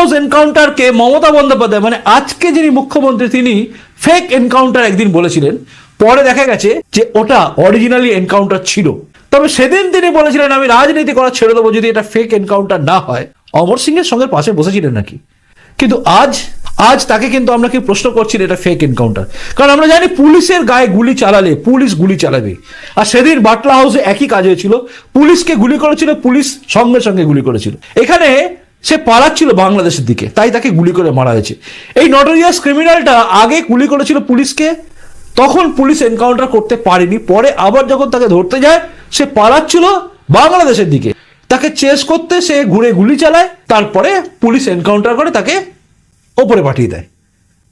House এনকাউন্টারকে Mamata Bandyopadhyay মানে আজকে যিনি মুখ্যমন্ত্রী, তিনি ফেক এনকাউন্টার একদিন বলেছিলেন। পরে দেখা গেছে যে ওটা অরিজিনালি এনকাউন্টার ছিল। তবে সেদিন তিনি বলেছিলেন, আমি রাজনীতি করা ছেড়ে দেবো যদি এটা ফেক এনকাউন্টার না হয়। অমর সিং এর সঙ্গে পাশে বসেছিলেন নাকি? কিন্তু আজ আজ তাকে কিন্তু আমরা কি প্রশ্ন করছি এটা ফেক এনকাউন্টার কারণ আমরা জানি পুলিশের গায়ে গুলি চালালে পুলিশ গুলি চালাবে। আর সেদিন বাটলা হাউসে একই কাজ হয়েছিল পুলিশকে গুলি করেছিল, পুলিশ সঙ্গে সঙ্গে গুলি করেছিল। এখানে সে পালাচ্ছিল বাংলাদেশের দিকে, তাই তাকে গুলি করে মারা হয়েছে। এই নটোরিয়াস ক্রিমিনালটা আগে গুলি করেছিল পুলিশকে, তখন পুলিশ এনকাউন্টার করতে পারেনি, পরে আবার যখন তাকে ধরতে যায়, সে পালাচ্ছিল বাংলাদেশের দিকে। তাকে চেস করতে সে ঘুরে গুলি চালায়, তারপরে পুলিশ এনকাউন্টার করে তাকে ওপরে পাঠিয়ে দেয়।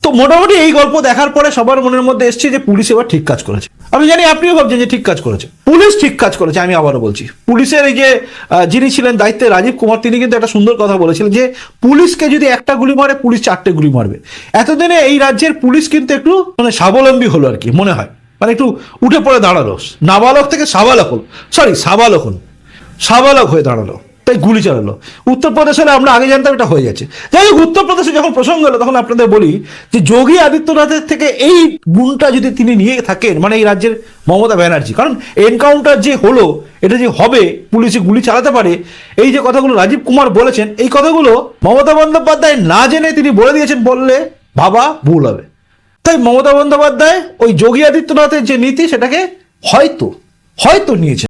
তো মোটামুটি এই গল্প দেখার পরে সবার মনের মধ্যে এসছে যে পুলিশ এবার ঠিক কাজ করেছে। আমি জানি আপনিও ভাবছেন যে ঠিক কাজ করেছে। পুলিশ ঠিক কাজ করেছে, আমি আবারও বলছি। পুলিশের এই যে যিনি ছিলেন দায়িত্বে রাজীব কুমার, তিনি কিন্তু একটা সুন্দর কথা বলেছিলেন যে, পুলিশকে যদি একটা গুলি মারে, পুলিশ চারটে গুলি মারবে। এতদিনে এই রাজ্যের পুলিশ কিন্তু একটু মানে স্বাবলম্বী হলো আর কি, মনে হয়। মানে একটু উঠে পড়ে দাঁড়াল। নাবালক থেকে সাবালক হলো। সরি সাবালক হলো। সাবালক হয়ে দাঁড়াল। তাই গুলি চালালো। উত্তরপ্রদেশে আমরা আগে জানতাম এটা হয়ে যাচ্ছে যাই হোক উত্তরপ্রদেশে যখন প্রসঙ্গ হলো তখন আপনাদের বলি যে যোগী আদিত্যনাথের থেকে এই গুণটা যদি তিনি নিয়ে থাকেন মানে এই রাজ্যের মমতা ব্যানার্জি, কারণ এনকাউন্টার যে হলো, এটা যে হবে, পুলিশে গুলি চালাতে পারে, এই যে কথাগুলো রাজীব কুমার বলেছেন, এই কথাগুলো মমতা বন্দ্যোপাধ্যায় না জেনে তিনি বলে দিয়েছেন বললে ভাবা ভুল হবে। তাই মমতা বন্দ্যোপাধ্যায় ওই যোগী আদিত্যনাথের যে নীতি, সেটাকে হয়তো হয়তো নিয়েছে